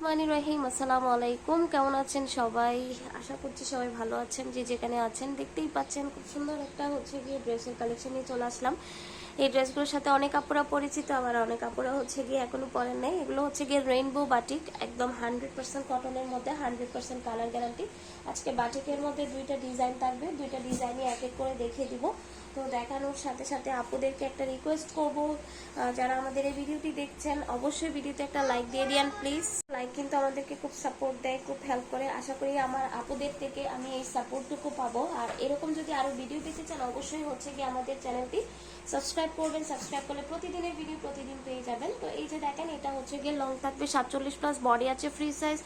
রহমানি রহিম, আসসালামু আলাইকুম। কেমন আছেন সবাই? আশা করছি সবাই ভালো আছেন। যে যেখানে আছেন, দেখতেই পাচ্ছেন খুব সুন্দর একটা হচ্ছে গিয়ে ড্রেসের কালেকশন নিয়ে চলে আসলাম। এই ড্রেসগুলোর সাথে অনেক আপুরা পরিচিত, আবার অনেক আপুরা হচ্ছে গিয়ে এখনও পরেন নেই। এগুলো হচ্ছে গিয়ে রেইনবো বাটিক একদম হান্ড্রেড পার্সেন্ট কটনের মধ্যে হান্ড্রেড পার্সেন্ট কালার গ্যারান্টি আজকে বাটিকের মধ্যে দুইটা ডিজাইন থাকবে, দুইটা ডিজাইনই এক এক করে দেখিয়ে দিব। তো দেখানোর সাথে সাথে আপুদেরকে একটা রিকোয়েস্ট করব যারা আমাদের এই ভিডিওটি দেখছেন, অবশ্যই ভিডিওতে একটা লাইক দিয়ে দিয়ান প্লিজ লাইক কিন্তু আমাদেরকে খুব সাপোর্ট দেয়, খুব হেল্প করে। আশা করি আমার আপুদের থেকে আমি এই সাপোর্টটুকু পাবো। আর এরকম যদি আরও ভিডিও পেতে চান, অবশ্যই হচ্ছে কি আমাদের চ্যানেলটি সাবস্ক্রাইব করবেন সাবস্ক্রাইব করলে প্রতিদিনের ভিডিও প্রতিদিন পেয়ে যাবেন। তো এই যে দেখেন, এটা হচ্ছে গিয়ে লং থাকবে সাতচল্লিশ প্লাস বডি আছে ফ্রি সাইজ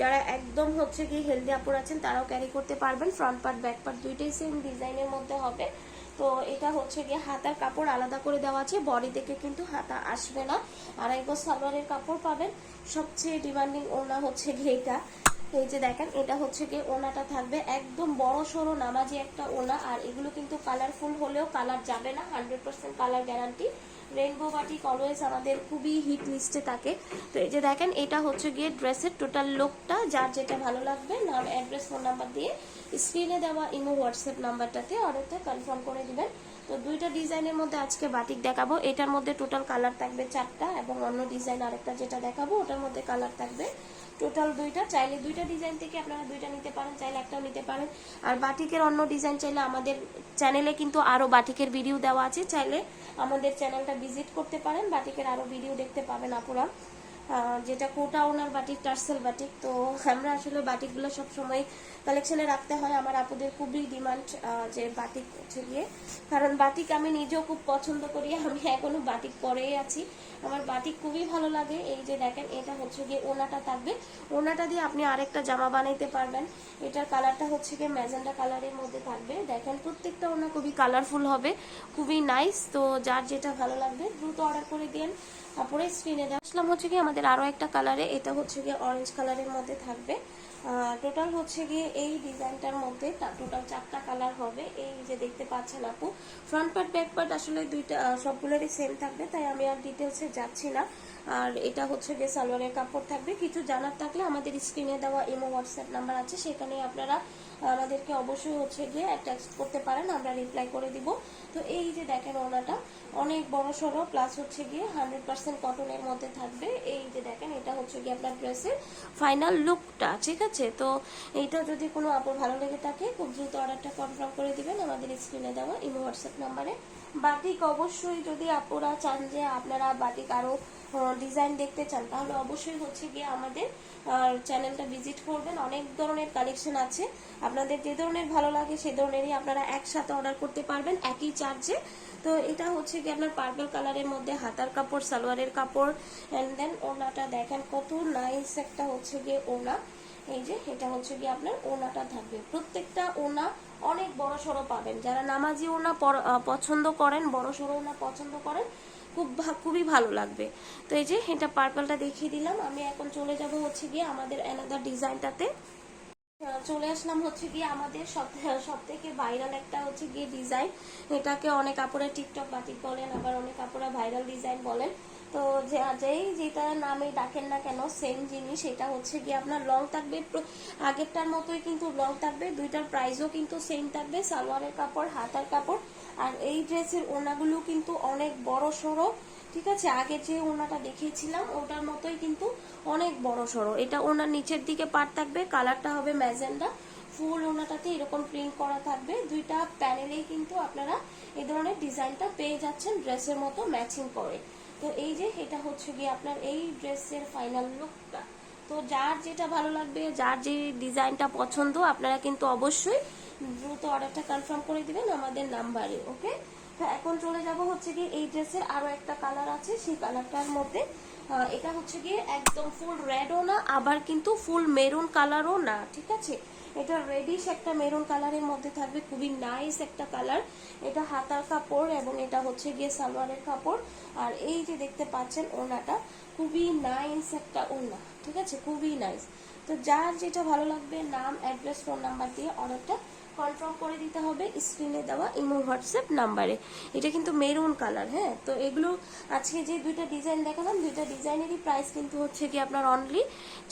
যারা একদম হচ্ছে গিয়ে হেলদি আপুর আছেন, তারাও ক্যারি করতে পারবেন। ফ্রন্ট পার্ট ব্যাক পার্ট দুইটাই সেম ডিজাইনের মধ্যে হবে। তো এটা হচ্ছে গিয়ে হাতার কাপড় আলাদা করে দেওয়া আছে। বডি থেকে কিন্তু হাতা আসবে না। আড়াই গজ সালোয়ারের কাপড় পাবেন। সবচেয়ে ডিমান্ডিং ওনা হচ্ছে গিয়ে এটা। এই যে দেখেন, এটা হচ্ছে গিয়ে ওনাটা থাকবে একদম বড় সড়ো নামাজি একটা ওনা, আর এগুলো কিন্তু কালারফুল হলেও কালার যাবে না hundred percent colour guarantee rainbow batik always আমাদের খুবই হিট লিস্টে থাকে। তো এই যে দেখেন, এটা হচ্ছে গিয়ে ড্রেসের টোটাল লোকটা যার যেটা ভালো লাগবে, নাম অ্যাড্রেস ফোন নাম্বার দিয়ে স্ক্রিনে দেওয়া ইমো হোয়াটসঅ্যাপ নাম্বারটাতে অর্ডারটা কনফার্ম করে দিবেন। তো দুইটা ডিজাইনের মধ্যে আজকে বাটিক দেখাবো। এটার মধ্যে টোটাল কালার থাকবে চারটা এবং অন্য ডিজাইন আরেকটা যেটা দেখাবো, ওটার মধ্যে কালার থাকবে। টোটাল দুইটা, চাইলে দুইটা ডিজাইন থেকে আপনারা দুইটা নিতে পারেন, চাইলে একটাও নিতে পারেন। আর বাটিকের অন্য ডিজাইন চাইলে আমাদের চ্যানেলে কিন্তু আরও বাটিকের ভিডিও দেওয়া আছে, চাইলে আমাদের চ্যানেলটা ভিজিট করতে পারেন, বাটিকের আরও ভিডিও দেখতে পাবেন আপুরা। যেটা কোটা ওনার বাটিক, টার্সেল বাটিক। তো আমরা আসলে বাটিকগুলো সব সময় কালেকশনে রাখতে হয়। আমার আপুদের খুবই ডিমান্ড যে বাটিক হচ্ছে গিয়ে। কারণ বাটিক আমি নিজেও খুব পছন্দ করি, আমি এখনও বাটিক পরেই আছি। আমার বাটিক খুবই ভালো লাগে। এই যে দেখেন, এটা হচ্ছে গিয়ে ওনাটা থাকবে। ওনাটা দিয়ে আপনি আরেকটা জামা বানাইতে পারবেন। এটার কালারটা হচ্ছে গিয়ে ম্যাজেন্ডা কালারের মধ্যে থাকবে। দেখেন, প্রত্যেকটা ওনা খুবই কালারফুল হবে। খুবই নাইস তো যার যেটা ভালো লাগবে, দ্রুত অর্ডার করে দিন। তারপরে স্ক্রিনে দেওয়া আসলাম হচ্ছে গিয়ে আমাদের আরও একটা কালারে এটা হচ্ছে গিয়ে অরেঞ্জ কালারের মধ্যে থাকবে। টোটাল হচ্ছে গিয়ে এই ডিজাইনটার মধ্যে টোটাল চারটা কালার হবে। এই যে দেখতে পাচ্ছেন আপু ফ্রন্ট পার্ট ব্যাক পার্ট আসলে দুইটা সবগুলোরই সেম থাকবে, তাই আমি আর ডিটেলসে যাচ্ছি না। আর এটা হচ্ছে গিয়ে সালোয়ারের কাপড় থাকবে। কিছু জানার থাকলে আমাদের স্ক্রিনে দেওয়া ইমো হোয়াটসঅ্যাপ নাম্বার আছে, সেখানে আপনারা আমাদেরকে অবশ্যই হচ্ছে গিয়ে টেক্সট করতে পারেন, আমরা রিপ্লাই করে দিব। তো এই যে দেখেন ওনাটা, অনেক বড় সড়ো প্লাস হচ্ছে গিয়ে হান্ড্রেড পার্সেন্ট কটনের মধ্যে থাকবে। এই যে দেখেন, এটা হচ্ছে গিয়ে আপনার ড্রেসের ফাইনাল লুকটা ঠিক আছে? তো এইটা যদি কোনো আপনার ভালো লেগে থাকে, খুব দ্রুত অর্ডারটা কনফার্ম করে দিবেন আমাদের স্ক্রিনে দেওয়া ইমো হোয়াটসঅ্যাপ নাম্বারে বাটিক অবশ্যই যদি আপনারা চান যে আপনারা বাটিক আরও ডিজাইন দেখতে চান, তাহলে অবশ্যই হচ্ছে গিয়ে আমাদের চ্যানেলটা ভিজিট করবেন। অনেক ধরনের কালেকশন আছে। আপনাদের যে ধরনের ভালো লাগে সে ধরনেরই আপনারা একসাথে অর্ডার করতে পারবেন, একই চার্জে তো এটা হচ্ছে কি আপনার পার্পল কালারের মধ্যে হাতার কাপড়, সালোয়ারের কাপড় অ্যান্ড দেন ওনাটা দেখেন কত নাইস একটা হচ্ছে গিয়ে ওনা এই যে, এটা হচ্ছে গিয়ে আপনার ওনাটা থাকবে। প্রত্যেকটা ওনা অনেক বড় সড়ো পাবেন। যারা নামাজি ওনা পছন্দ করেন, বড় সড়ো ওনা পছন্দ করেন, খুব খুবই ভালো লাগবে। তো এই যে, এটা পার্পলটা দেখিয়ে দিলাম। আমি এখন চলে যাব হচ্ছে গিয়ে আমাদের অ্যানাদার ডিজাইনটাতে চলে আসলাম হচ্ছে গিয়ে আমাদের সব সব থেকে ভাইরাল একটা হচ্ছে গিয়ে ডিজাইন এটাকে অনেক কাপড়ে টিকটক বাতিক বলেন, আবার অনেক কাপড়ে ভাইরাল ডিজাইন বলেন। তো যেই যেটা নামে ডাকেন না কেন সেম জিনিস, এটা হচ্ছে গিয়ে আপনার লং থাকবে আগেরটার মতোই কিন্তু লং থাকবে, দুইটার প্রাইসও কিন্তু সেম থাকবে, সালোয়ারের কাপড়, হাতার কাপড়, আর এই ড্রেসের ওনাগুলো কিন্তু অনেক বড় সড়ো, ঠিক আছে? আগে যে ওনাটা দেখিয়েছিলাম, ওটার মতোই কিন্তু অনেক বড় সড়ো। এটা ওনার নিচের দিকে পাট থাকবে কালারটা হবে ম্যাজেন্ডা। ফুল ওনাটাতে এরকম প্রিন্ট করা থাকবে। দুইটা প্যানেলেই কিন্তু আপনারা এই ধরনের ডিজাইনটা পেয়ে যাচ্ছেন ড্রেসের মতো ম্যাচিং করে। তো এই যে এটা হচ্ছে গিয়ে আপনার এই ড্রেসের ফাইনাল লুকটা তো যার যেটা ভালো লাগবে, যার যে ডিজাইনটা পছন্দ, আপনারা কিন্তু অবশ্যই দ্রুত অর্ডারটা কনফার্ম করে দিবেন আমাদের নাম্বারে ওকে তো এখন চলে যাব হচ্ছে গিয়ে এই ড্রেসের আরও একটা কালার আছে, সেই কালারটার মধ্যে। এটা হচ্ছে গিয়ে একদম ফুল রেডও না, আবার কিন্তু ফুল মেরুন কালারও না, ঠিক আছে? এটা রেডিশ একটা মেরুন কালারের মধ্যে থাকবে, খুবই নাইস একটা কালার এটা হাতার কাপড় এবং এটা হচ্ছে গিয়ে সালোয়ারের কাপড়। আর এই যে দেখতে পাচ্ছেন ওনাটা খুবই নাইস একটা ওনা ঠিক আছে? খুবই নাইস তো যার যেটা ভালো লাগবে, নাম অ্যাড্রেস ফোন নাম্বার দিয়ে অর্ডারটা কনফার্ম করে দিতে হবে স্ক্রিনে দেওয়া ইমো, হোয়াটসঅ্যাপ নাম্বারে। এটা কিন্তু মেরুন কালার হ্যাঁ? তো এগুলো আজকে যে দুইটা ডিজাইন দেখালাম, দুইটা ডিজাইনেরই প্রাইস কিন্তু হচ্ছে কি আপনার অনলি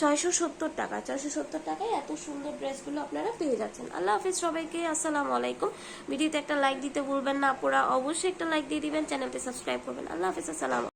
ছয়শো সত্তর টাকা। ছয়শো সত্তর টাকায় এত সুন্দর ড্রেসগুলো আপনারা পেয়ে যাচ্ছেন। আল্লাহ হাফিজ সবাইকে, আসসালামু আলাইকুম। ভিডিওতে একটা লাইক দিতে ভুলবেন না আপনারা অবশ্যই একটা লাইক দিয়ে দিবেন, চ্যানেলটি সাবস্ক্রাইব করবেন। আল্লাহ হাফিজ, আসসালাম